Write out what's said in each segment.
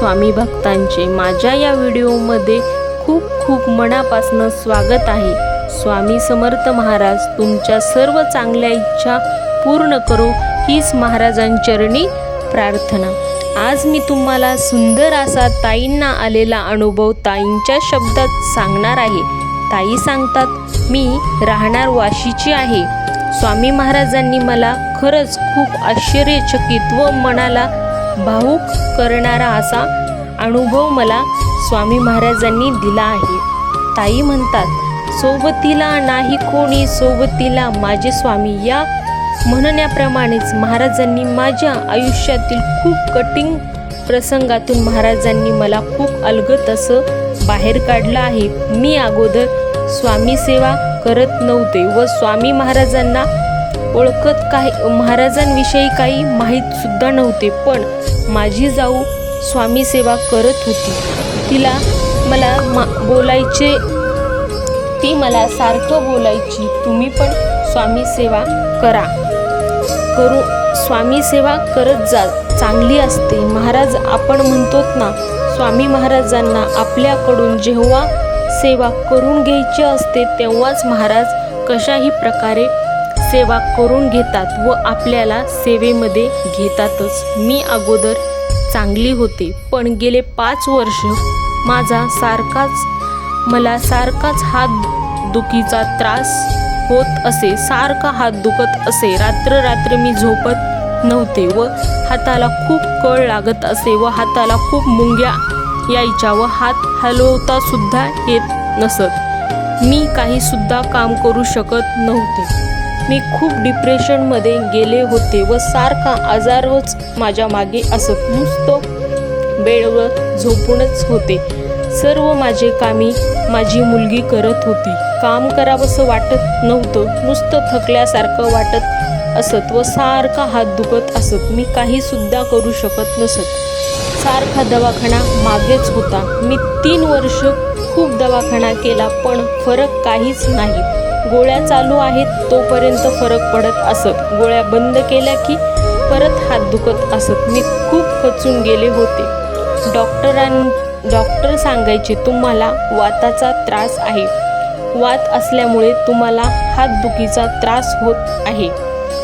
स्वामी भक्तांचे माझ्या या व्हिडिओमध्ये खूप खूप मनापासून स्वागत आहे. स्वामी समर्थ महाराज तुमच्या सर्व चांगल्या इच्छा पूर्ण करो हीच महाराजांचरणी प्रार्थना. आज मी तुम्हाला सुंदर असा ताईंना आलेला अनुभव ताईंच्या शब्दात सांगणार आहे. ताई सांगतात मी राहणार वाशीची आहे. स्वामी महाराजांनी मला खरंच खूप आश्चर्यचकित व मनाला भावूक करणारा असा अनुभव मला स्वामी महाराजांनी दिला आहे. ताई म्हणतात सोबतीला नाही कोणी सोबतीला माझे स्वामी. या म्हणण्याप्रमाणेच महाराजांनी माझ्या आयुष्यातील खूप कठीण प्रसंगातून महाराजांनी मला खूप अलगत असं बाहेर काढलं आहे. मी अगोदर स्वामी सेवा करत नव्हते व स्वामी महाराजांना ओळखत काही महाराजांविषयी काही माहीत सुद्धा नव्हते पण माझी जाऊ स्वामी सेवा करत होती. तिला मला मा बोलायचे ती मला सारखं बोलायची तुम्ही पण स्वामी सेवा करा. करू स्वामी सेवा करत जा चांगली असते. महाराज आपण म्हणतोत ना स्वामी महाराजांना आपल्याकडून जेव्हा सेवा करून घ्यायची असते तेव्हाच महाराज कशाही प्रकारे सेवा करून घेतात व आपल्याला सेवेमध्ये घेतातच. मी अगोदर चांगली होते पण गेले पाच वर्ष माझा सारखाच मला सारखाच हात दुखीचा त्रास होत असे सारखा हात दुखत असे. रात्र रात्र मी झोपत नव्हते व हाताला खूप कळ लागत असे व हाताला खूप मुंग्या यायच्या व हात हलवता सुद्धा येत नसत. मी काही सुद्धा काम करू शकत नव्हते. मी खूप डिप्रेशनमध्ये गेले होते व सारखा आजारच माझ्या मागे असत नुसतं बेडवर झोपूनच होते. सर्व माझे कामी माझी मुलगी करत होती. काम करावंसं वाटत नव्हतं नुसतं थकल्यासारखं वाटत असत व सारखा हात दुखत असत. मी काहीसुद्धा करू शकत नसत. सारखा दवाखाना मागेच होता. मी तीन वर्ष खूप दवाखाना केला पण फरक काहीच नाही. गोळ्या चालू आहेत तोपर्यंत फरक पडत असत. गोळ्या बंद केल्या की परत हात दुखत असत. मी खूप खचून गेले होते. डॉक्टरां डॉक्टर सांगायचे तुम्हाला वाताचा त्रास आहे. वात असल्यामुळे तुम्हाला हातदुखीचा त्रास होत आहे.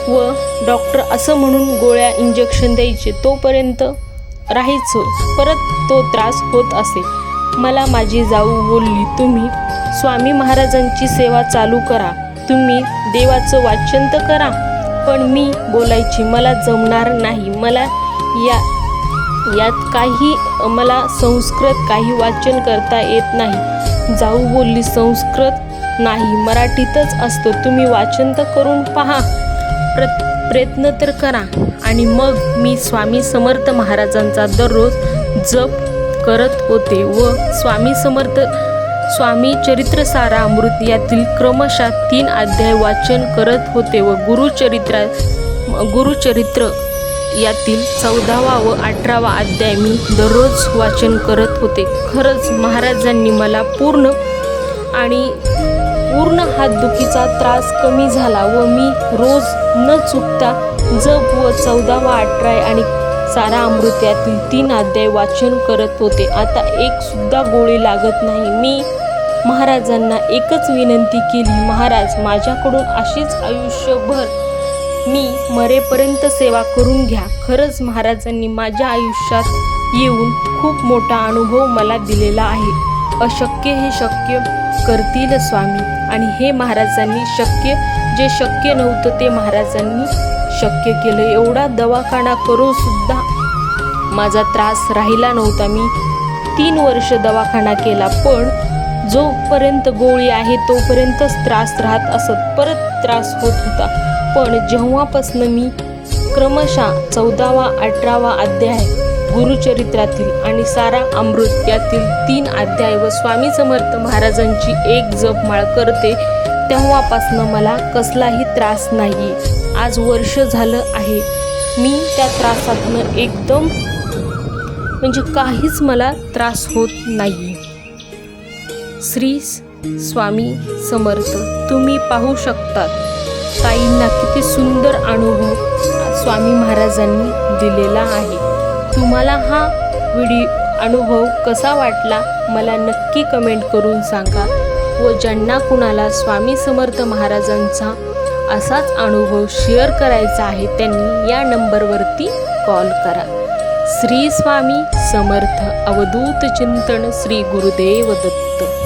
व डॉक्टर असं म्हणून गोळ्या इंजेक्शन द्यायचे. तोपर्यंत राहायचं. परत तो त्रास होत असे. मला माझी जाऊ बोलली तुम्ही स्वामी महाराजांची सेवा चालू करा. तुम्ही देवाचं वाचन तर करा पण मी बोलायची मला जमणार नाही. मला या यात काही मला संस्कृत काही वाचन करता येत नाही. जाऊ बोलली संस्कृत नाही मराठीतच असतं. तुम्ही वाचन तर करून पहा. प्र प्रयत्न तर करा. आणि मग मी स्वामी समर्थ महाराजांचा दररोज जप करत होते व स्वामी समर्थ स्वामी चरित्रसारा अमृत यातील क्रमशः तीन अध्याय वाचन करत होते व गुरुचरित्रा गुरुचरित्र यातील चौदावा व अठरावा अध्याय मी दररोज वाचन करत होते. खरंच महाराजांनी मला पूर्ण आणि पूर्ण हातदुखीचा त्रास कमी झाला व मी रोज न चुकता जप व चौदावा अठरा आणि सारा अमृत्यातील तीन अध्याय वाचन करत होते. आता एक सुद्धा गोळी लागत नाही. मी महाराजांना एकच विनंती केली महाराज माझ्याकडून अशीच आयुष्यभर मी मरेपर्यंत सेवा करून घ्या. खरंच महाराजांनी माझ्या आयुष्यात येऊन खूप मोठा अनुभव मला दिलेला आहे. अशक्य हे शक्य करतील स्वामी. आणि हे महाराजांनी शक्य जे शक्य नव्हतं ते महाराजांनी शक्य केलं एवढा दवाखाना करून सुद्धा माझा त्रास राहिला नव्हता. मी तीन वर्ष दवाखाना केला पण जोपर्यंत गोळी आहे तोपर्यंतच त्रास राहत असत परत त्रास होत होता. पण जेव्हापासनं मी क्रमशः चौदावा अठरावा अध्याय गुरुचरित्रातील आणि सारा अमृत यातील तीन अध्याय व स्वामी समर्थ महाराजांची एक जपमाळ करते तेव्हापासनं मला कसलाही त्रास नाही आज वर्ष झालं आहे. मी त्या त्रासातनं एकदम म्हणजे काहीच मला त्रास होत नाही. श्री स्वामी समर्थ तुम्ही पाहू शकतात. ताईंना किती सुंदर अनुभव स्वामी महाराजांनी दिलेला आहे. तुम्हाला हा व्हिडिओ अनुभव कसा वाटला मला नक्की कमेंट करून सांगा व ज्यांना कुणाला स्वामी समर्थ महाराजांचा असाच अनुभव शेअर करायचा आहे त्यांनी या नंबरवरती कॉल करा. श्री स्वामी समर्थ अवधूत चिंतन श्री गुरुदेव दत्त.